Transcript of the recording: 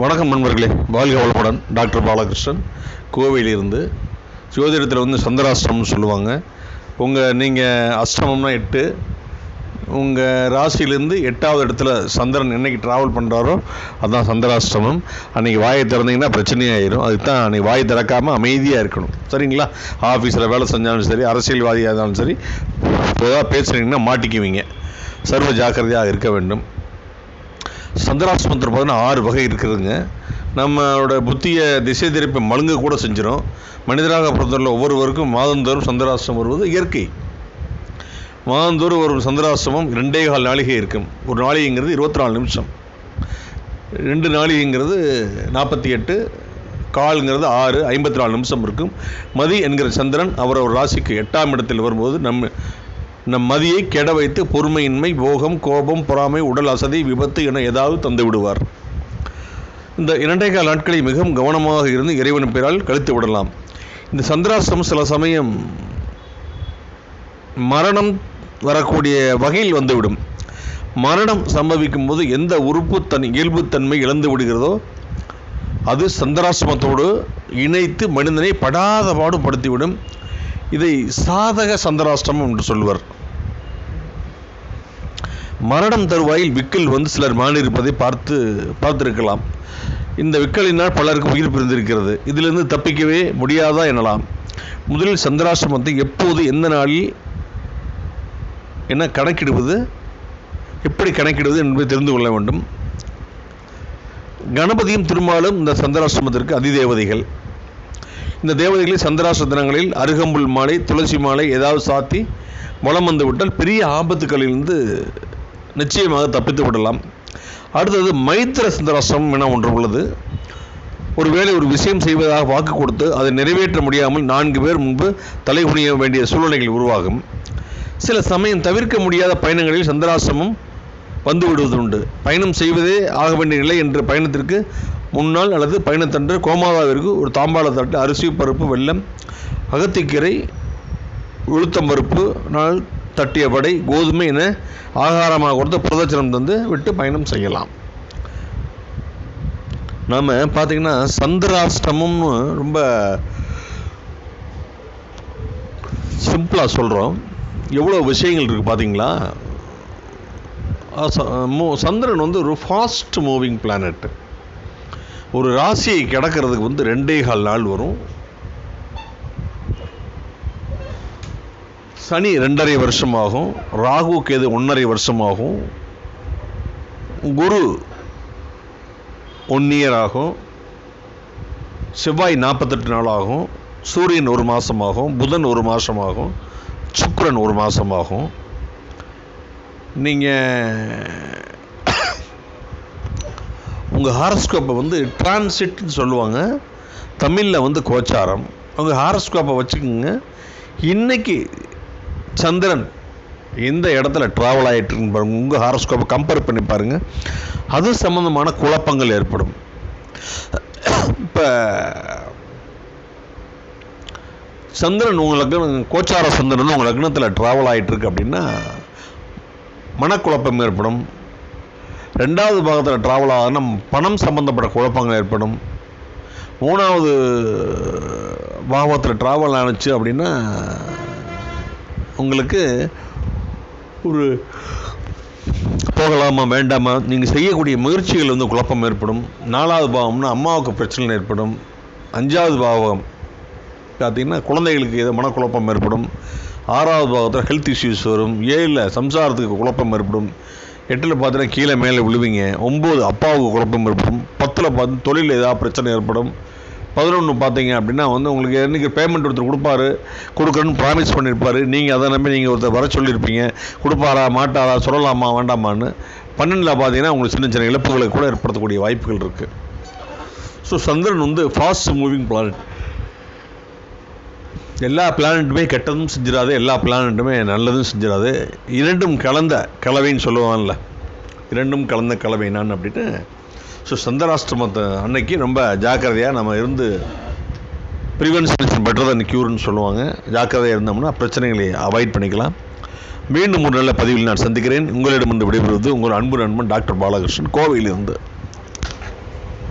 வணக்கம் நண்பர்களே. வாழ்க வளமுடன் டாக்டர் பாலகிருஷ்ணன். கோவையிலிருந்து ஜோதிடத்தில் வந்து சந்திராஷ்டமம்னு சொல்லுவாங்க. உங்கள் நீங்கள் அஷ்டமம்னா எட்டு. உங்கள் ராசியிலேருந்து எட்டாவது இடத்துல சந்திரன் என்றைக்கு ட்ராவல் பண்ணுறாரோ அதுதான் சந்திராஷ்டமம். அன்றைக்கி வாயை திறந்தீங்கன்னா பிரச்சனையாயிரும். அதுக்கு தான் அன்றைக்கி வாயை திறக்காமல் அமைதியாக இருக்கணும். சரிங்களா? ஆஃபீஸில் வேலை செஞ்சாலும் சரி அரசியல்வாதியாக இருந்தாலும் சரி பொதுவாக பேசுனீங்கன்னா மாட்டிக்குவீங்க. சர்வ ஜாக்கிரதையாக இருக்க வேண்டும். சந்திராஷ்டமத்தில் பார்த்தீங்கன்னா ஆறு வகை இருக்குதுங்க. நம்மளோட புத்தியை திசை திருப்பி மழுங்க கூட செஞ்சிடும் மனிதராக பிறந்தவர்கள் ஒவ்வொருவருக்கும் மாதந்தோறும் சந்திராஷ்டமம் வருவது இயற்கை. மாதந்தோறும் ஒரு சந்திராசிரமம் ரெண்டே கால் நாளிகை இருக்கும். ஒரு நாளிகைங்கிறது இருபத்தி நாலு நிமிஷம். ரெண்டு நாளிகைங்கிறது நாற்பத்தி எட்டு கால்ங்கிறது ஆறு ஐம்பத்தி நாலு நிமிஷம் இருக்கும். மதி என்கிற சந்திரன் அவர் ஒரு ராசிக்கு எட்டாம் இடத்தில் வரும்போது நம்ம நம் மதியை கெட வைத்து பொறுமையின்மை போகம் கோபம் பொறாமை உடல் அசதி விபத்து என ஏதாவது தந்து விடுவார். இந்த இரண்டே கால் நாட்களை மிகவும் கவனமாக இருந்து இறைவன் பெயரால் கழித்து விடலாம். இந்த சந்திராசிரமம் சில சமயம் மரணம் வரக்கூடிய வகையில் வந்துவிடும். மரணம் சம்பவிக்கும் போது எந்த உறுப்பு தன் இயல்புத்தன்மை இழந்து விடுகிறதோ அது சந்திராசிரமத்தோடு இணைத்து மனிதனை படாத பாடுபடுத்திவிடும் இதை சாதக சந்திராஷ்டிரமம் என்று சொல்வர் மரணம் தருவாயில் விக்கல் வந்து சிலர் மாறியிருப்பதை பார்த்து பார்த்திருக்கலாம். இந்த விக்கலினால் பலருக்கு உயிர் பிரிந்திருக்கிறது. இதிலிருந்து தப்பிக்கவே முடியாதா எனலாம். முதலில் சந்திராசிரமத்தை எப்போது எந்த நாளில் என்ன கணக்கிடுவது எப்படி கணக்கிடுவது என்பதை தெரிந்து கொள்ள வேண்டும். கணபதியும் திருமாலும் இந்த சந்திராசிரமத்திற்கு அதிதேவதைகள். இந்த தேவதைகளை சந்திராசிர தினங்களில் அருகம்புல் மாலை துளசி மாலை ஏதாவது சாத்தி வளம் வந்து விட்டால் பெரிய ஆபத்துகளிலிருந்து நிச்சயமாக தப்பித்து விடலாம். அடுத்தது மைத்திர சந்திராசிரமம் என ஒன்று உள்ளது. ஒருவேளை ஒரு விஷயம் செய்வதாக வாக்கு கொடுத்து அதை நிறைவேற்ற முடியாமல் நான்கு பேர் முன்பு தலைகுனிய வேண்டிய சூழ்நிலைகள் உருவாகும். சில சமயம் தவிர்க்க முடியாத பயணங்களில் சந்திராசிரமம் வந்து விடுவதுண்டு. பயணம் செய்வதே ஆக வேண்டிய நிலை என்ற பயணத்திற்கு முன்னால் அல்லது பயணத்தன்று கோமாதாவிற்கு ஒரு தாம்பாள தட்டு அரிசி பருப்பு வெள்ளம் அகத்திக்கீரை உளுத்தம் பருப்பு நாள் தட்டிய வடை கோதுமை என ஆகாரமாக கொடுத்து புரதச்சனம் தந்து விட்டு பயணம் செய்யலாம். நாம் பார்த்திங்கன்னா சந்திராஷ்டமம்னு ரொம்ப சிம்பிளாக சொல்கிறோம் எவ்வளோ விஷயங்கள் இருக்குது பார்த்தீங்களா சந்திரன் வந்து ஒரு ஃபாஸ்ட் மூவிங் பிளானட்டு ஒரு ராசியை கிடக்கிறதுக்கு வந்து ரெண்டே கால் நாள் வரும். சனி ரெண்டரை வருஷமாகும். ராகு கேது ஒன்றரை வருஷமாகும். குரு ஒன் இயர் ஆகும். செவ்வாய் நாற்பத்தெட்டு நாள் ஆகும். சூரியன் ஒரு மாதமாகும் புதன் ஒரு மாதமாகும் சுக்கரன் ஒரு மாதமாகும் நீங்கள் உங்கள் ஹாரஸ்கோப்பை வந்து டிரான்சிட்னு சொல்லுவாங்க. தமிழில் வந்து கோச்சாரம். உங்கள் ஹாரஸ்கோப்பை வச்சுக்கோங்க. இன்றைக்கி சந்திரன் எந்த இடத்துல ட்ராவல் ஆகிட்டுருக்குன்னு பாருங்கள் உங்கள் ஹாரஸ்கோப்பை கம்பேர் பண்ணி பாருங்கள் அது சம்மந்தமான குழப்பங்கள் ஏற்படும். இப்போ சந்திரன் உங்களுக்கு கோச்சார சந்திரன் உங்கள் லக்னத்தில் ட்ராவல் ஆகிட்டுருக்கு அப்படின்னா மனக்குழப்பம் ஏற்படும். ரெண்டாவது பாகத்தில் ட்ராவல் ஆகுதுன்னா பணம் சம்மந்தப்பட்ட குழப்பங்கள் ஏற்படும். மூணாவது பாகத்தில் ட்ராவல் ஆணுச்சு அப்படின்னா உங்களுக்கு ஒரு போகலாமா வேண்டாமா? நீங்கள் செய்யக்கூடிய முயற்சிகள் வந்து குழப்பம் ஏற்படும். நாலாவது பாவம்னா அம்மாவுக்கு பிரச்சனை ஏற்படும். அஞ்சாவது பாவம் பார்த்திங்கன்னா குழந்தைகளுக்கு ஏதோ மனக்குழப்பம் ஏற்படும். ஆறாவது பாகத்தில் ஹெல்த் இஷ்யூஸ் வரும். ஏழில் சம்சாரத்துக்கு குழப்பம் ஏற்படும். எட்டில் பார்த்தீங்கன்னா கீழே மேலே விழுவீங்க. ஒம்பது அப்பாவுக்கு குழப்பம் ஏற்படும். பத்தில் பார்த்து தொழில் ஏதாவது பிரச்சனை ஏற்படும். பதினொன்று பார்த்தீங்க அப்படின்னா வந்து உங்களுக்கு இன்றைக்கி பேமெண்ட் ஒருத்தர் கொடுப்பாரு கொடுக்குறேன்னு ப்ராமிஸ் பண்ணியிருப்பார் நீங்கள் அதை நம்பி நீங்கள் ஒருத்தர் வர சொல்லியிருப்பீங்க. கொடுப்பாரா மாட்டாரா சொல்லலாமா வேண்டாமான்னு. பன்னெண்டில் பார்த்தீங்கன்னா உங்களுக்கு சின்ன சின்ன இழப்புகளை கூட ஏற்படுத்தக்கூடிய வாய்ப்புகள் இருக்குது ஸோ சந்திரன் வந்து ஃபாஸ்ட் மூவிங் பிளானட் எல்லா பிளானட்டுமே கெட்டதும் செஞ்சிடாது எல்லா பிளானட்டுமே நல்லதும் செஞ்சிடாது. இரண்டும் கலந்த கலவைன்னு சொல்லுவான்ல இரண்டும் கலந்த கலவை நான் அப்படின்ட்டு ஸோ சந்தராஷ்டிரமத்தை அன்னைக்கு ரொம்ப ஜாக்கிரதையாக நம்ம இருந்து ப்ரிவென்ஷன் இஸ் பெட்டர் தன் க்யூர்னு சொல்லுவாங்க. ஜாக்கிரதையாக இருந்தோம்னா பிரச்சனைகளை அவாய்ட் பண்ணிக்கலாம். மீண்டும் ஒரு நல்ல பதிவில் நான் சந்திக்கிறேன். உங்களிடமிருந்து விடைபெறுவது உங்கள் அன்பு நண்பன் டாக்டர் பாலகிருஷ்ணன். கோவையிலிருந்து